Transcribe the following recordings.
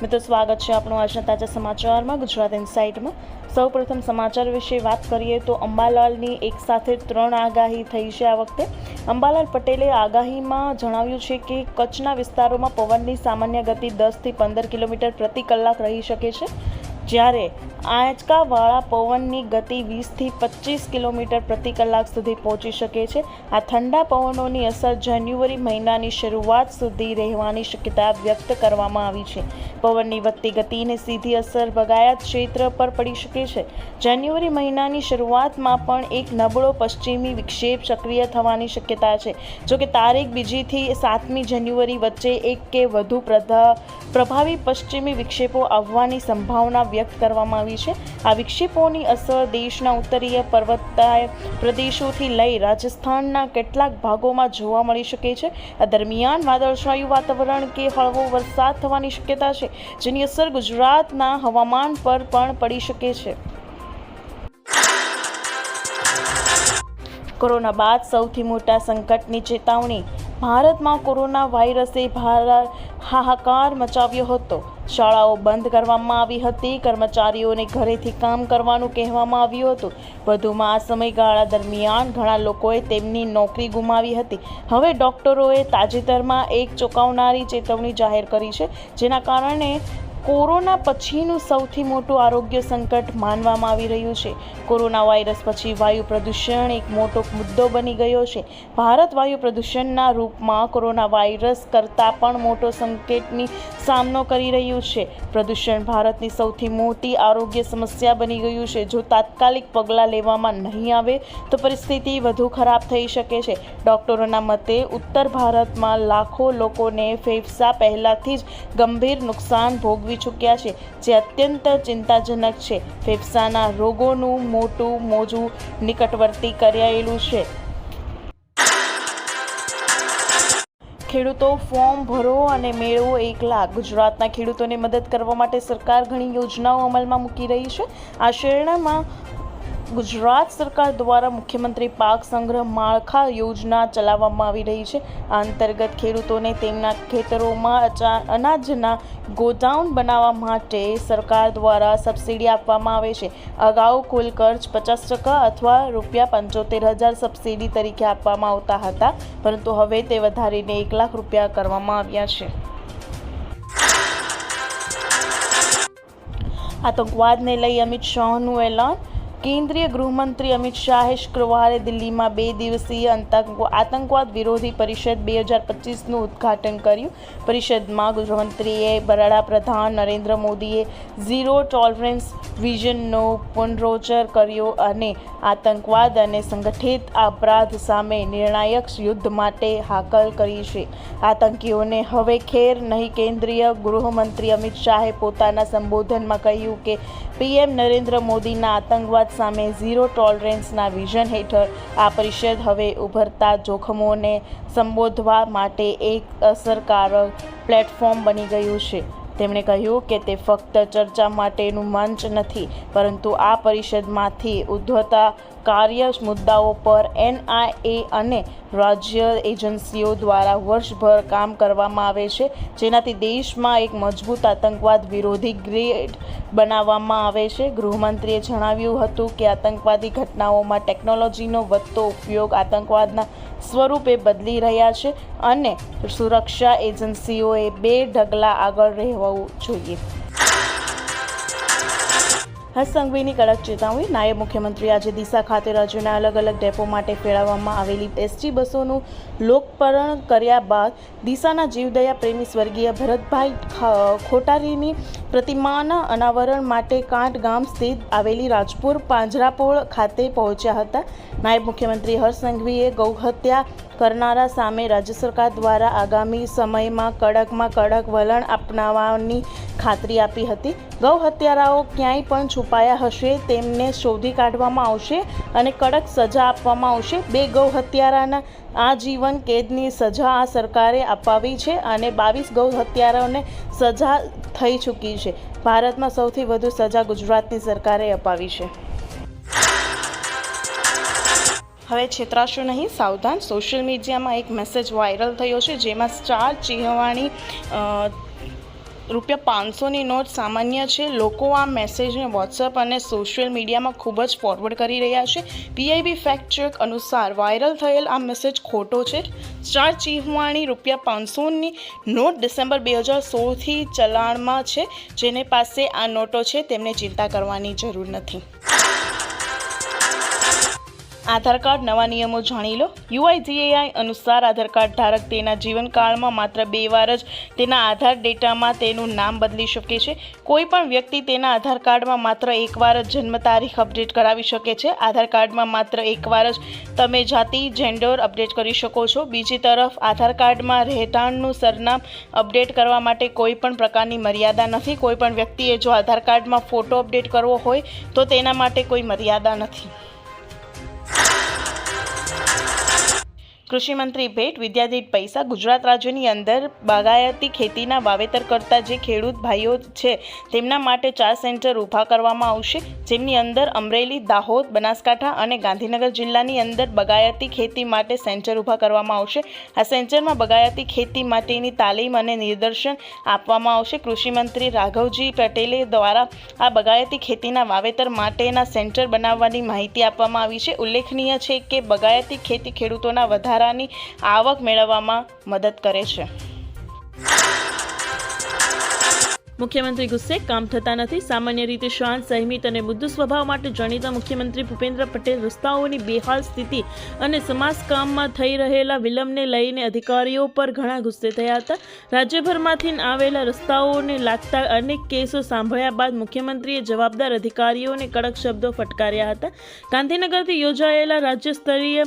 મિત્રો, સ્વાગત છે આપણું આજના તાજા સમાચારમાં ગુજરાત ઇનસાઇટમાં સૌપ્રથમ સમાચાર વિશે વાત કરીએ તો અંબાલાલની એક સાથે ત્રણ આગાહી થઈ છે આ વખતે. અંબાલાલ પટેલે આગાહીમાં જણાવ્યું છે કે કચ્છના વિસ્તારોમાં પવનની સામાન્ય ગતિ દસથી પંદર કિલોમીટર પ્રતિ કલાક રહી શકે છે. જ્યારે આંચકાવાળા પવનની ગતિ વીસથી પચીસ કિલોમીટર પ્રતિ કલાક સુધી પહોંચી શકે છે. આ ઠંડા પવનોની અસર જાન્યુઆરી મહિનાની શરૂઆત સુધી રહેવાની શક્યતા વ્યક્ત કરવામાં આવી છે. પવનની વધતી ગતિને સીધી અસર બગાયત ક્ષેત્ર પર પડી શકે છે. જાન્યુઆરી મહિનાની શરૂઆતમાં પણ એક નબળો પશ્ચિમી વિક્ષેપ સક્રિય થવાની શક્યતા છે. જો કે તારીખ બીજીથી સાતમી જાન્યુઆરી વચ્ચે એક કે વધુ પ્રભાવી પશ્ચિમી વિક્ષેપો આવવાની સંભાવના વ્યક્ત કરવામાં આવી છે. આ વિક્ષેપોની અસર દેશના ઉત્તરીય પર્વતાય પ્રદેશોથી લઈ રાજસ્થાનના કેટલાક ભાગોમાં જોવા મળી શકે છે. આ દરમિયાન વાદળછાયું વાતાવરણ કે હળવો વરસાદ થવાની શક્યતા છે, જેની અસર ગુજરાતના હવામાન પર પણ પડી શકે છે. કોરોના બાદ સૌથી મોટા સંકટની ચેતવણી. ભારતમાં કોરોના વાયરસે ભાર, હાહાકાર મચાવ્યો હતો. શાળાઓ બંધ કરવામાં આવી હતી. કર્મચારીઓને ઘરેથી કામ કરવાનું કહેવામાં આવ્યું હતું. વધુમાં આ સમયગાળા દરમિયાન ઘણા લોકોએ તેમની નોકરી ગુમાવી હતી. હવે ડોક્ટરોએ તાજેતરમાં એક ચોંકાવનારી ચેતવણી જાહેર કરી છે, જેના કારણે કોરોના પછીનું સૌથી મોટું આરોગ્ય સંકટ માનવામાં આવી રહ્યું છે. કોરોના વાયરસ પછી વાયુ પ્રદૂષણ એક મોટો મુદ્દો બની ગયો છે. ભારત વાયુ પ્રદૂષણના રૂપમાં કોરોના વાયરસ કરતાં પણ મોટો સંકેતની સામનો કરી રહ્યું છે. પ્રદૂષણ ભારતની સૌથી મોટી આરોગ્ય સમસ્યા બની ગયું છે. જો તાત્કાલિક પગલાં લેવામાં નહીં આવે, તો પરિસ્થિતિ વધુ ખરાબ થઈ શકે છે. ડોક્ટરોના મતે, ઉત્તર ભારતમાં લાખો લોકોને ફેફસા પહેલાંથી જ ગંભીર નુકસાન ભોગવી ચૂક્યા છે, જે અત્યંત ચિંતાજનક છે. ફેફસાના રોગોનું મોટું મોજું નિકટવર્તી કરાયેલું છે. ખેડૂતો ફોર્મ ભરો અને મેળવો એક લાખ. ગુજરાતના ખેડૂતોને મદદ કરવા માટે સરકાર ઘણી યોજનાઓ અમલમાં મૂકી રહી છે. આ શ્રેણીમાં ગુજરાત સરકાર દ્વારા મુખ્યમંત્રી પાક સંગ્રહ માળખા યોજના ચલાવવામાં આવી રહી છે. આ અંતર્ગત ખેડૂતોને તેમના ખેતરોમાં અનાજના ગોડાઉન બનાવવા માટે સરકાર દ્વારા સબસિડી આપવામાં આવે છે. અગાઉ કુલ ખર્ચ પચાસ ટકા અથવા રૂપિયા પંચોતેર હજાર સબસિડી તરીકે આપવામાં આવતા હતા, પરંતુ હવે તે વધારીને એક લાખ રૂપિયા કરવામાં આવ્યા છે. આતંકવાદને લઈ અમિત શાહનું એલાન કેન્દ્રીય ગૃહમંત્રી અમિત શાહે શુક્રવારે દિલ્હીમાં બે દિવસીય આતંકવાદ વિરોધી પરિષદ બે હજાર પચીસનું ઉદ્ઘાટન કર્યું. પરિષદમાં ગૃહમંત્રીએ વડાપ્રધાન નરેન્દ્ર મોદીએ ઝીરો ટોલરન્સ વિઝનનો પુનરોચ્ચાર કર્યો અને આતંકવાદ અને સંગઠિત અપરાધ સામે નિર્ણાયક યુદ્ધ માટે હાકલ કરી છે. આતંકીઓને હવે ખેર નહીં. કેન્દ્રીય ગૃહમંત્રી અમિત શાહે પોતાના સંબોધનમાં કહ્યું કે, પીએમ નરેન્દ્ર મોદીના આતંકવાદ સામે ઝીરો ટોલરન્સના વિઝન હેઠળ આ પરિષદ હવે ઉભરતા જોખમોને સંબોધવા માટે એક અસરકારક પ્લેટફોર્મ બની ગયું છે. તેમણે કહ્યું કે તે ફક્ત ચર્ચા માટેનું મંચ નથી, પરંતુ આ પરિષદમાંથી ઉદ્ભવતા કાર્ય મુદ્દાઓ પર એનઆઈએ અને રાજ્ય એજન્સીઓ દ્વારા વર્ષભર કામ કરવામાં આવે છે, જેનાથી દેશમાં એક મજબૂત આતંકવાદ વિરોધી ગ્રેડ બનાવવામાં આવે છે. ગૃહમંત્રીએ જણાવ્યું હતું કે આતંકવાદી ઘટનાઓમાં ટેકનોલોજીનો વધતો ઉપયોગ આતંકવાદના સ્વરૂપે બદલી રહ્યા છે અને સુરક્ષા એજન્સીઓએ બે ઢગલા આગળ રહેવું જોઈએ. હર્ષ સંઘવીની કડક ચેતવણી. નાયબ મુખ્યમંત્રી આજે દિશા ખાતે રાજ્યના અલગ અલગ ડેપો માટે ફેરવવામાં આવેલી એસટી બસોનું લોકપર્ણ કર્યા બાદ દિશાના જીવદયા પ્રેમી સ્વર્ગીય ભરતભાઈ ખોટારીની પ્રતિમાના અનાવરણ માટે કાંઠ ગામ સ્થિત આવેલી રાજપુર પાંજરાપોળ ખાતે પહોંચ્યા હતા. નાયબ મુખ્યમંત્રી હર્ષ સંઘવીએ ગૌહત્યા કરનારા સામે રાજ્ય સરકાર દ્વારા આગામી સમયમાં કડકમાં કડક વલણ અપનાવવાની ખાતરી આપી હતી. ગૌ હત્યારાઓ ક્યાંય પણ છુપાયા હશે, તેમને શોધી કાઢવામાં આવશે અને કડક સજા આપવામાં આવશે. બે ગૌ હત્યારાના આજીવન કેદની સજા આ સરકારે અપાવી છે અને બાવીસ ગૌ હત્યારાઓને સજા થઈ ચૂકી છે. ભારતમાં સૌથી વધુ સજા ગુજરાતની સરકારે અપાવી છે. હવે છેતરાશો નહીં. સાવધાન. સોશિયલ મીડિયામાં એક મેસેજ વાયરલ થયો છે, જેમાં સ્ટાર ચિહવાણી રૂપિયા પાંચસોની નોટ સામાન્ય છે. લોકો આ મેસેજને વોટ્સઅપ અને સોશિયલ મીડિયામાં ખૂબ જ ફોરવર્ડ કરી રહ્યા છે. પીઆઈબી ફેક્ટ ચેક અનુસાર વાયરલ થયેલ આ મેસેજ ખોટો છે. સ્ટાર ચિહવાણી રૂપિયા પાંચસોની નોટ ડિસેમ્બર બે હજાર સોળથી ચલાણમાં છે. જેને પાસે આ નોટો છે, તેમને ચિંતા કરવાની જરૂર નથી. આધાર કાર્ડ, નવા નિયમો જાણી લો. યુઆઈજીએઆઈ અનુસાર આધાર કાર્ડ ધારક તેના જીવનકાળમાં માત્ર બે વાર જ તેના આધાર ડેટામાં તેનું નામ બદલી શકે છે. કોઈ પણ વ્યક્તિ તેના આધાર કાર્ડમાં માત્ર એકવાર જ જન્મ તારીખ અપડેટ કરાવી શકે છે. આધાર કાર્ડમાં માત્ર એકવાર જ તમે જાતિ, જેન્ડર અપડેટ કરી શકો છો. બીજી તરફ, આધાર કાર્ડમાં રહેઠાણનું સરનામ અપડેટ કરવા માટે કોઈ પણ પ્રકારની મર્યાદા નથી. કોઈ પણ વ્યક્તિએ જો આધાર કાર્ડમાં ફોટો અપડેટ કરવો હોય તો તેના માટે કોઈ મર્યાદા નથી. કૃષિમંત્રી ભેટ વિદ્યાદીઠ પૈસા, ગુજરાત રાજ્યની અંદર બાગાયતી ખેતીના વાવેતર કરતા જે ખેડૂત ભાઈઓ છે, તેમના માટે ચાર સેન્ટર ઊભા કરવામાં આવશે. જેમની અંદર અમરેલી, દાહોદ, બનાસકાંઠા અને ગાંધીનગર જિલ્લાની અંદર બગાયતી ખેતી માટે સેન્ટર ઊભા કરવામાં આવશે. આ સેન્ટરમાં બગાયતી ખેતી માટેની તાલીમ અને નિદર્શન આપવામાં આવશે. કૃષિમંત્રી રાઘવજી પટેલે દ્વારા આ બગાયતી ખેતીના વાવેતર માટેના સેન્ટર બનાવવાની માહિતી આપવામાં આવી છે. ઉલ્લેખનીય છે કે બગાયતી ખેતી ખેડૂતોના વધારાની આવક મેળવવામાં મદદ કરે છે. મુખ્યમંત્રી ગુસ્સે, કામ થતા નથી. સામાન્ય રીતે શાંત સંયમિત અને મૃદુ સ્વભાવ માટે જાણીતા મુખ્યમંત્રી ભૂપેન્દ્ર પટેલ રસ્તાઓની બેહાલ સ્થિતિ અને સમાજ કામમાં થઈ રહેલા વિલંબને લઈને અધિકારીઓ પર ઘણા ગુસ્સે થયા હતા. રાજ્યભરમાંથી આવેલા રસ્તાઓને લાગતા અનેક કેસો સાંભળ્યા બાદ મુખ્યમંત્રીએ જવાબદાર અધિકારીઓને કડક શબ્દો ફટકાર્યા હતા. ગાંધીનગરથી યોજાયેલા રાજ્ય સ્તરીય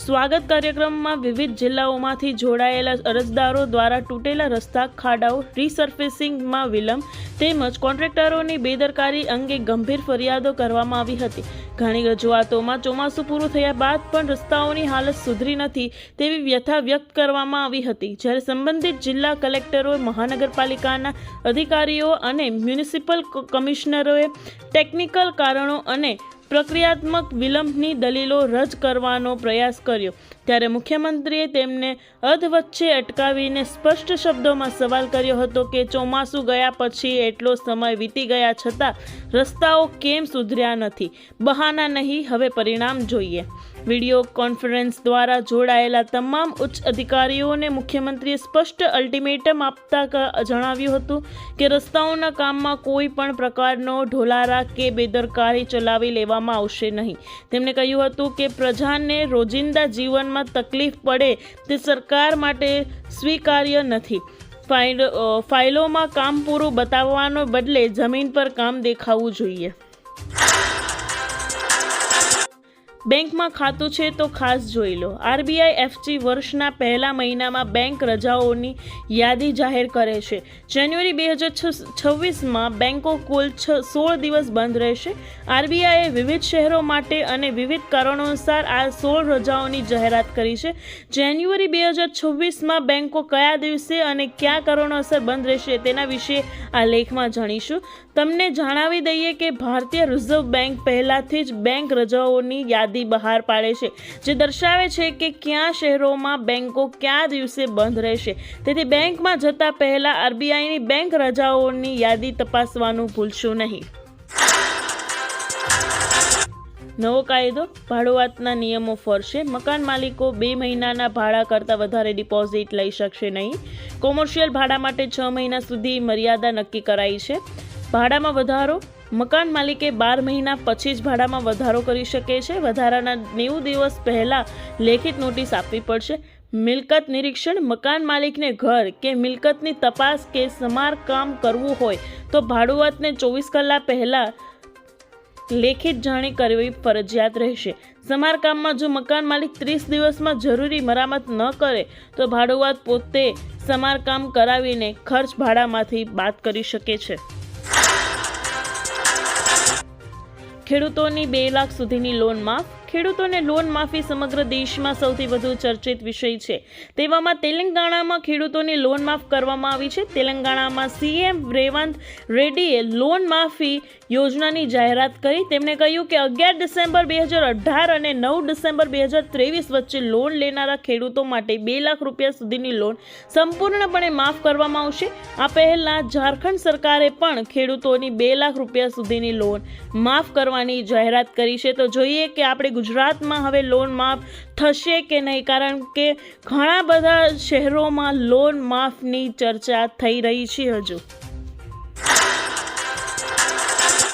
સ્વાગત કાર્યક્રમમાં વિવિધ જિલ્લાઓમાંથી જોડાયેલા અરજદારો દ્વારા તૂટેલા રસ્તા, ખાડાઓ રીસર્ફેસિંગમાં વિલંબ તેમજ કોન્ટ્રાક્ટરોની બેદરકારી અંગે ગંભીર ફરિયાદો કરવામાં આવી હતી. ઘણી રજૂઆતોમાં ચોમાસું પૂરું થયા બાદ પણ રસ્તાઓની હાલત સુધરી નથી તેવી વ્યથા વ્યક્ત કરવામાં આવી હતી. જ્યારે સંબંધિત જિલ્લા કલેક્ટરો મહાનગરપાલિકાના અધિકારીઓ અને મ્યુનિસિપલ કમિશનરોએ ટેકનિકલ કારણો અને પ્રક્રિયાત્મક વિલંબની દલીલો રદ કરવાનો પ્રયાસ કર્યો. ત્યારે મુખ્યમંત્રીએ તેમને અધવચ્ચે અટકાવીને સ્પષ્ટ શબ્દોમાં સવાલ કર્યો હતો કે ચોમાસું ગયા પછી એટલો સમય વીતી ગયા છતાં રસ્તાઓ કેમ સુધર્યા નથી? બહાના નહીં, હવે પરિણામ જોઈએ. વીડિયો કોન્ફરન્સ દ્વારા જોડાયેલા તમામ ઉચ્ચ અધિકારીઓને મુખ્યમંત્રીએ સ્પષ્ટ અલ્ટિમેટમ આપતા જણાવ્યું હતું કે રસ્તાઓના કામમાં કોઈ પણ પ્રકારનો ઢોલારા કે બેદરકારી ચલાવી લેવામાં આવશે નહીં. તેમણે કહ્યું હતું કે પ્રજાને રોજિંદા જીવનમાં તકલીફ પડે તે સરકાર માટે સ્વીકાર્ય નથી. ફાઇલ ફાઇલોમાં કામ પૂરું બતાવવાનો બદલે જમીન પર કામ દેખાવું જોઈએ. બેંકમાં ખાતું છે તો ખાસ જોઈ લો. આરબીઆઈ એફજી વર્ષના પહેલા મહિનામાં બેંક રજાઓની યાદી જાહેર કરે છે. જાન્યુઆરી બે હજાર છવ્વીસમાં બેંકો કુલ છ સોળ દિવસ બંધ રહેશે. આરબીઆઈએ વિવિધ શહેરો માટે અને વિવિધ કારણોસર આ સોળ રજાઓની જાહેરાત કરી છે. જાન્યુઆરી બે હજાર છવ્વીસમાં બેંકો કયા દિવસે અને કયા કારણોસર બંધ રહેશે તેના વિશે આ લેખમાં જાણીશું. તમને જણાવી દઈએ કે ભારતીય રિઝર્વ બેંક પહેલાંથી જ બેંક રજાઓની યાદી બહાર પાડે છે, જે દર્શાવે છે કે કયા શહેરોમાં બેંકો કયા દિવસે બંધ રહેશે. તેથી બેંકમાં જતા પહેલાં આરબીઆઈની બેંક રજાઓની યાદી તપાસવાનું ભૂલશો નહીં. નવો કાયદો, ભાડુઆતના નિયમો ફરશે. મકાન માલિકો બે મહિનાના ભાડા કરતાં વધારે ડિપોઝિટ લઈ શકશે નહીં. કોમર્શિયલ ભાડા માટે છ મહિના સુધી મર્યાદા નક્કી કરાઈ છે. ભાડામાં વધારો? મકાન માલિકે બાર મહિના પછી જ ભાડામાં વધારો કરી શકે છે. વધારાના નેવું દિવસ પહેલાં લેખિત નોટિસ આપવી પડશે. મિલકત નિરીક્ષણ, મકાન માલિકને ઘર કે મિલકતની તપાસ કે સમારકામ કરવું હોય તો ભાડુઆતને ચોવીસ કલાક પહેલાં લેખિત જાણી કરવી ફરજિયાત રહેશે. સમારકામમાં જો મકાન માલિક ત્રીસ દિવસમાં જરૂરી મરામત ન કરે, તો ભાડુઆત પોતે સમારકામ કરાવીને ખર્ચ ભાડામાંથી બાદ કરી શકે છે. ખેડૂતોની બે લાખ સુધીની લોન માફ ખેડૂતોને લોન માફી સમગ્ર દેશમાં સૌથી વધુ ચર્ચિત વિષય છે. તેવામાં તેલંગાણામાં ખેડૂતોની લોન માફ કરવામાં આવી છે. તેલંગાણામાં સીએમ રેવંત રેડ્ડીએ લોન માફી યોજનાની જાહેરાત કરી. તેમણે કહ્યું કે અગિયાર ડિસેમ્બર બે હજાર અઢાર અને નવ ડિસેમ્બર બે હજાર ત્રેવીસ વચ્ચે લોન લેનારા ખેડૂતો માટે બે લાખ રૂપિયા સુધીની લોન સંપૂર્ણપણે માફ કરવામાં આવશે. આ પહેલાં ઝારખંડ સરકારે પણ ખેડૂતોની બે લાખ રૂપિયા સુધીની લોન માફ કરવાની જાહેરાત કરી છે. તો જોઈએ કે આપણે ગુજરાતમાં હવે લોન માફ થશે કે નહીં? કારણ કે ઘણા બધા શહેરોમાં લોન માફની ચર્ચા થઈ રહી છે હજુ.